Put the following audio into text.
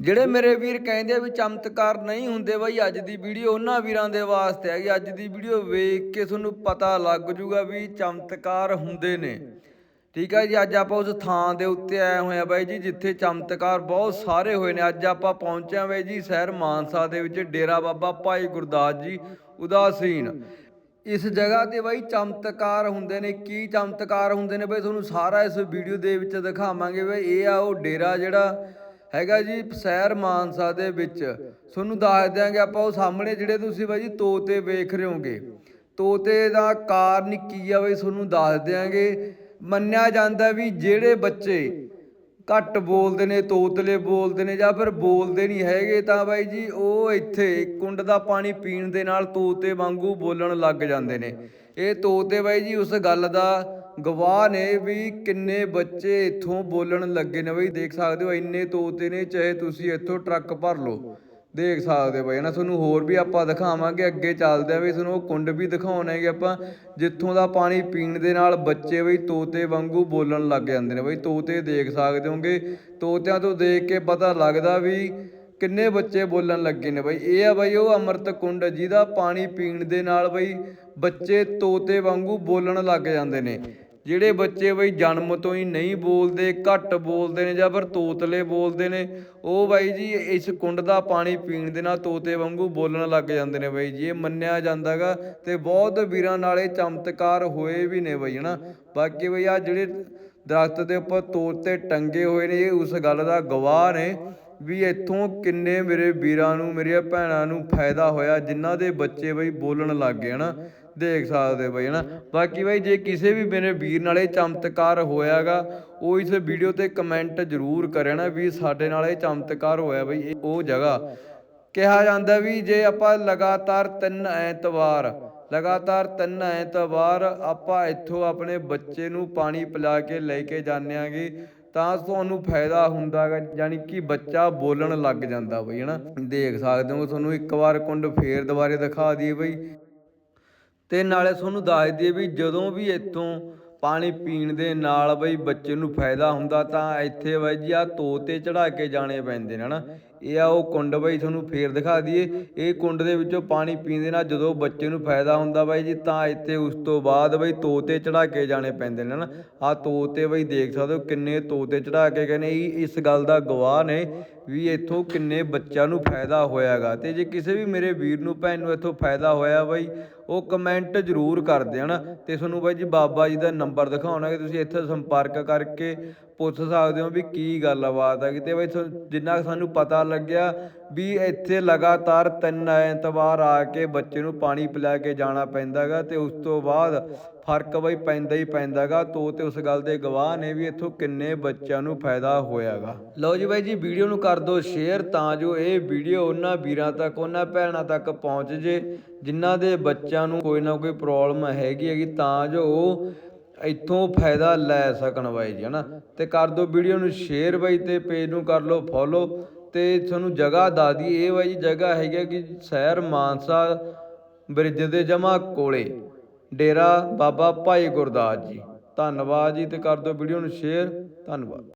ਜਿਹੜੇ ਮੇਰੇ ਵੀਰ ਕਹਿੰਦੇ ਆ ਵੀ ਚਮਤਕਾਰ ਨਹੀਂ ਹੁੰਦੇ ਬਾਈ ਅੱਜ ਦੀ ਵੀਡੀਓ, ਉਹਨਾਂ ਵੀਰਾਂ ਦੇ ਵਾਸਤੇ ਹੈਗੀ। ਅੱਜ ਦੀ ਵੀਡੀਓ ਵੇਖ ਕੇ ਤੁਹਾਨੂੰ ਪਤਾ ਲੱਗ ਜੂਗਾ ਵੀ ਚਮਤਕਾਰ ਹੁੰਦੇ ਨੇ। ਠੀਕ ਹੈ ਜੀ, ਅੱਜ ਆਪਾਂ ਉਸ ਥਾਂ ਦੇ ਉੱਤੇ ਆਏ ਹੋਏ ਆ ਬਾਈ ਜੀ, ਜਿੱਥੇ ਚਮਤਕਾਰ ਬਹੁਤ ਸਾਰੇ ਹੋਏ ਨੇ। ਅੱਜ ਆਪਾਂ ਪਹੁੰਚਿਆ ਆ ਬਾਈ ਜੀ, ਸ਼ਹਿਰ ਮਾਨਸਾ ਦੇ ਵਿੱਚ, ਡੇਰਾ ਬਾਬਾ ਭਾਈ ਗੁਰਦਾਸ ਜੀ ਉਦਾਸੀਨ। ਇਸ ਜਗ੍ਹਾ ਤੇ ਬਾਈ ਚਮਤਕਾਰ ਹੁੰਦੇ ਨੇ। ਕੀ ਚਮਤਕਾਰ ਹੁੰਦੇ ਨੇ? ਬਾਈ ਤੁਹਾਨੂੰ ਸਾਰਾ ਇਸ ਵੀਡੀਓ ਦੇ ਵਿੱਚ ਦਿਖਾਵਾਂਗੇ। ਬਈ ਇਹ ਆ ਉਹ ਡੇਰਾ ਜਿਹੜਾ ਹੈਗਾ ਜੀ ਸ਼ਹਿਰ ਮਾਨਸਾ ਦੇ ਵਿੱਚ। ਤੁਹਾਨੂੰ ਦੱਸ ਦਿਆਂਗੇ ਆਪਾਂ ਉਹ ਸਾਹਮਣੇ ਜਿਹੜੇ ਤੁਸੀਂ ਬਾਈ ਜੀ ਤੋਤੇ ਵੇਖ ਰਹੇ ਹੋਗੇ। ਤੋਤੇ ਦਾ ਕਾਰਨ ਕੀ ਆ ਬਾਈ, ਤੁਹਾਨੂੰ ਦੱਸ ਦਿਆਂਗੇ। ਮੰਨਿਆ ਜਾਂਦਾ ਵੀ ਜਿਹੜੇ ਬੱਚੇ ਘੱਟ ਬੋਲਦੇ ਨੇ, ਤੋਤਲੇ ਬੋਲਦੇ ਨੇ ਜਾਂ ਫਿਰ ਬੋਲਦੇ ਨਹੀਂ ਹੈਗੇ ਤਾਂ ਬਾਈ ਜੀ ਉਹ ਇੱਥੇ ਕੁੰਡ ਦਾ ਪਾਣੀ ਪੀਣ ਦੇ ਨਾਲ ਤੋਤੇ ਵਾਂਗੂ ਬੋਲਣ ਲੱਗ ਜਾਂਦੇ ਨੇ। ਇਹ ਤੋਤੇ ਬਾਈ ਜੀ ਉਸ ਗੱਲ ਦਾ ਗਵਾਹ ਨੇ ਵੀ ਕਿੰਨੇ ਬੱਚੇ ਇੱਥੋਂ ਬੋਲਣ ਲੱਗੇ ਨੇ ਬਾਈ, ਦੇਖ ਸਕਦੇ ਹੋ ਇੰਨੇ ਤੋਤੇ ਨੇ, ਚਾਹੇ ਤੁਸੀਂ ਇੱਥੋਂ ਟਰੱਕ ਭਰ ਲਓ। ਦੇਖ ਸਕਦੇ ਹੋ ਬਾਈ ਨਾ ਤੁਹਾਨੂੰ ਹੋਰ ਵੀ ਆਪਾਂ ਦਿਖਾਵਾਂਗੇ, ਅੱਗੇ ਚੱਲਦੇ ਆ ਵੀ ਤੁਹਾਨੂੰ ਉਹ ਕੁੰਡ ਵੀ ਦਿਖਾਉਣਾ ਹੈਗੇ ਆਪਾਂ, ਜਿੱਥੋਂ ਦਾ ਪਾਣੀ ਪੀਣ ਦੇ ਨਾਲ ਬੱਚੇ ਬਈ ਤੋਤੇ ਵਾਂਗੂ ਬੋਲਣ ਲੱਗ ਜਾਂਦੇ ਨੇ ਬਈ। ਤੋਤੇ ਦੇਖ ਸਕਦੇ ਹੋਗੇ, ਤੋਤਿਆਂ ਤੋਂ ਦੇਖ ਕੇ ਪਤਾ ਲੱਗਦਾ ਵੀ ਕਿੰਨੇ ਬੱਚੇ ਬੋਲਣ ਲੱਗੇ ਨੇ ਬਈ। ਇਹ ਆ ਬਈ ਉਹ ਅੰਮ੍ਰਿਤ ਕੁੰਡ, ਜਿਹਦਾ ਪਾਣੀ ਪੀਣ ਦੇ ਨਾਲ ਬਈ ਬੱਚੇ ਤੋਤੇ ਵਾਂਗੂ ਬੋਲਣ ਲੱਗ ਜਾਂਦੇ ਨੇ। ਜਿਹੜੇ ਬੱਚੇ ਬਈ ਜਨਮ ਤੋਂ ਹੀ ਨਹੀਂ ਬੋਲਦੇ, ਘੱਟ ਬੋਲਦੇ ਨੇ ਜਾਂ ਫਿਰ ਤੋਤਲੇ ਬੋਲਦੇ ਨੇ, ਉਹ ਬਾਈ ਜੀ ਇਸ ਕੁੰਡ ਦਾ ਪਾਣੀ ਪੀਣ ਦੇ ਨਾਲ ਤੋਤੇ ਵਾਂਗੂ ਬੋਲਣ ਲੱਗ ਜਾਂਦੇ ਨੇ ਬਾਈ ਜੀ। ਇਹ ਮੰਨਿਆ ਜਾਂਦਾਗਾ ਤੇ ਬਹੁਤ ਵੀਰਾਂ ਨਾਲ ਇਹ ਚਮਤਕਾਰ ਹੋਏ ਵੀ ਨੇ ਬਾਈ, ਹਨਾ? ਬਾਕੀ ਬਈ ਆ ਜਿਹੜੇ ਦਰਖਤ ਦੇ ਉੱਪਰ ਤੋਤੇ ਟੰਗੇ ਹੋਏ ਨੇ, ਇਹ ਉਸ ਗੱਲ ਦਾ ਗਵਾਹ ਨੇ। ਵੀ ਇੱਥੋਂ ਕਿੰਨੇ ਮੇਰੇ ਵੀਰਾਂ ਨੂੰ, ਮੇਰੀਆਂ ਭੈਣਾਂ ਨੂੰ ਫਾਇਦਾ ਹੋਇਆ, ਜਿਨ੍ਹਾਂ ਦੇ ਬੱਚੇ ਬਈ ਬੋਲਣ ਲੱਗ ਗਏ, ਹਨਾ? ਦੇਖ ਸਕਦੇ ਬਈ, ਹਨਾ? ਬਾਕੀ ਬਈ ਜੇ ਕਿਸੇ ਵੀ ਮੇਰੇ ਵੀਰ ਨਾਲ ਇਹ ਚਮਤਕਾਰ ਹੋਇਆਗਾ, ਉਹ ਇਸ ਵੀਡੀਓ ਤੇ ਕਮੈਂਟ ਜ਼ਰੂਰ ਕਰੇ ਨਾ ਵੀ ਸਾਡੇ ਨਾਲ ਇਹ ਚਮਤਕਾਰ ਹੋਇਆ ਬਈ ਉਹ ਜਗ੍ਹਾ। ਕਿਹਾ ਜਾਂਦਾ ਵੀ ਜੇ ਆਪਾਂ ਲਗਾਤਾਰ ਤਿੰਨ ਐਤਵਾਰ ਲਗਾਤਾਰ ਤਿੰਨ ਐਤਵਾਰ ਆਪਾਂ ਇੱਥੋਂ ਆਪਣੇ ਬੱਚੇ ਨੂੰ ਪਾਣੀ ਪਿਲਾ ਕੇ ਲੈ ਕੇ ਜਾਂਦੇ ਆਂਗੇ ਤਾਂ ਤੁਹਾਨੂੰ ਫਾਇਦਾ ਹੁੰਦਾ ਹੁੰਦਾਗਾ, ਯਾਨੀ ਕਿ ਬੱਚਾ ਬੋਲਣ ਲੱਗ ਜਾਂਦਾ ਬਈ, ਹਨਾ? ਦੇਖ ਸਕਦੇ ਹੋ, ਤੁਹਾਨੂੰ ਇੱਕ ਵਾਰ ਕੁੰਡ ਫੇਰ ਦੁਬਾਰੇ ਦਿਖਾ ਦਈਏ ਬਈ। ਤੇ ਨਾਲੇ ਤੁਹਾਨੂੰ ਦੱਸ ਦਈਏ ਵੀ ਜਦੋਂ ਵੀ ਇੱਥੋਂ ਪਾਣੀ ਪੀਣ ਦੇ ਨਾਲ ਬਈ ਬੱਚੇ ਨੂੰ ਫਾਇਦਾ ਹੁੰਦਾ, ਤਾਂ ਇੱਥੇ ਬਈ ਜੀ ਆ ਤੋਤੇ ਚੜਾ ਕੇ ਜਾਣੇ ਪੈਂਦੇ ਨੇ, ਹਨਾ? ਇਹ ਆ ਉਹ ਕੁੰਡ ਬਾਈ, ਤੁਹਾਨੂੰ ਫੇਰ ਦਿਖਾ ਦਈਏ। ਇਹ ਕੁੰਡ ਦੇ ਵਿੱਚੋਂ ਪਾਣੀ ਪੀਣ ਦੇ ਨਾਲ ਜਦੋਂ ਬੱਚੇ ਨੂੰ ਫਾਇਦਾ ਹੁੰਦਾ ਬਾਈ ਜੀ, ਤਾਂ ਇੱਥੇ ਉਸ ਤੋਂ ਬਾਅਦ ਬਈ ਤੋਤੇ ਚੜਾ ਕੇ ਜਾਣੇ ਪੈਂਦੇ ਨੇ ਨਾ। ਆ ਤੋਤੇ ਬਾਈ ਦੇਖ ਸਕਦੇ ਹੋ ਕਿੰਨੇ ਤੋਤੇ ਚੜਾ ਕੇ ਗਏ ਨੇ। ਇਹ ਇਸ ਗੱਲ ਦਾ ਗਵਾਹ ਨੇ ਵੀ ਇੱਥੋਂ ਕਿੰਨੇ ਬੱਚਿਆਂ ਨੂੰ ਫਾਇਦਾ ਹੋਇਆਗਾ। ਤੇ ਜੇ ਕਿਸੇ ਵੀ ਮੇਰੇ ਵੀਰ ਨੂੰ, ਭੈਣ ਨੂੰ ਇੱਥੋਂ ਫਾਇਦਾ ਹੋਇਆ ਬਾਈ, ਉਹ ਕਮੈਂਟ ਜ਼ਰੂਰ ਕਰਦੇ ਹਨ ਤੇ ਤੁਹਾਨੂੰ ਬਾਈ ਜੀ ਬਾਬਾ ਜੀ ਦਾ ਨੰਬਰ ਦਿਖਾਉਣਾ ਕਿ ਤੁਸੀਂ ਇੱਥੇ ਸੰਪਰਕ ਕਰਕੇ ਪੁੱਛ ਸਕਦੇ ਹੋ ਵੀ ਕੀ ਗੱਲਬਾਤ ਹੈ ਕਿਤੇ ਬਈ ਜਿੰਨਾ ਸਾਨੂੰ ਪਤਾ ਲੱਗਿਆ ਵੀ ਇੱਥੇ ਲਗਾਤਾਰ ਤਿੰਨ ਐਤਵਾਰ ਆ ਕੇ ਬੱਚੇ ਨੂੰ ਪਾਣੀ ਪਿਲਾ ਕੇ ਜਾਣਾ ਪੈਂਦਾਗਾ ਤੇ ਉਸ ਤੋਂ ਬਾਅਦ ਫ਼ਰਕ ਬਈ ਪੈਂਦਾ ਹੀ ਪੈਂਦਾਗਾ ਤੋ ਤੇ ਉਸ ਗੱਲ ਦੇ ਗਵਾਹ ਨੇ ਵੀ ਇੱਥੋਂ ਕਿੰਨੇ ਬੱਚਿਆਂ ਨੂੰ ਫਾਇਦਾ ਹੋਇਆਗਾ ਲਓ ਜੀ ਬਾਈ ਜੀ, ਵੀਡੀਓ ਨੂੰ ਕਰ ਦਿਓ ਸ਼ੇਅਰ ਤਾਂ ਜੋ ਇਹ ਵੀਡੀਓ ਉਹਨਾਂ ਵੀਰਾਂ ਤੱਕ, ਉਹਨਾਂ ਭੈਣਾਂ ਤੱਕ ਪਹੁੰਚ ਜੇ, ਜਿਨ੍ਹਾਂ ਦੇ ਬੱਚਿਆਂ ਨੂੰ ਕੋਈ ਨਾ ਕੋਈ ਪ੍ਰੋਬਲਮ ਹੈਗੀ ਹੈਗੀ ਤਾਂ ਜੋ ਉਹ ਇੱਥੋਂ ਫਾਇਦਾ ਲੈ ਸਕਣ ਬਾਈ ਜੀ, ਹਨਾ? ਤੇ ਕਰ ਦਿਓ ਵੀਡੀਓ ਨੂੰ ਸ਼ੇਅਰ ਬਾਈ ਤੇ ਪੇਜ ਨੂੰ ਕਰ ਲਓ ਫੋਲੋ ਤੇ ਤੁਹਾਨੂੰ ਜਗ੍ਹਾ ਦੱਸ ਦਈਏ, ਇਹ ਬਾਈ ਜੀ ਜਗ੍ਹਾ ਹੈਗੀ ਆ ਕਿ ਸ਼ਹਿਰ ਮਾਨਸਾ ਬ੍ਰਿਜ ਦੇ ਜਮਾ ਕੋਲੇ। ਡੇਰਾ ਬਾਬਾ ਭਾਈ ਗੁਰਦਾਸ ਜੀ। ਧੰਨਵਾਦ ਜੀ ਤੇ ਕਰ ਦਿਓ ਵੀਡੀਓ ਨੂੰ ਸ਼ੇਅਰ ਧੰਨਵਾਦ।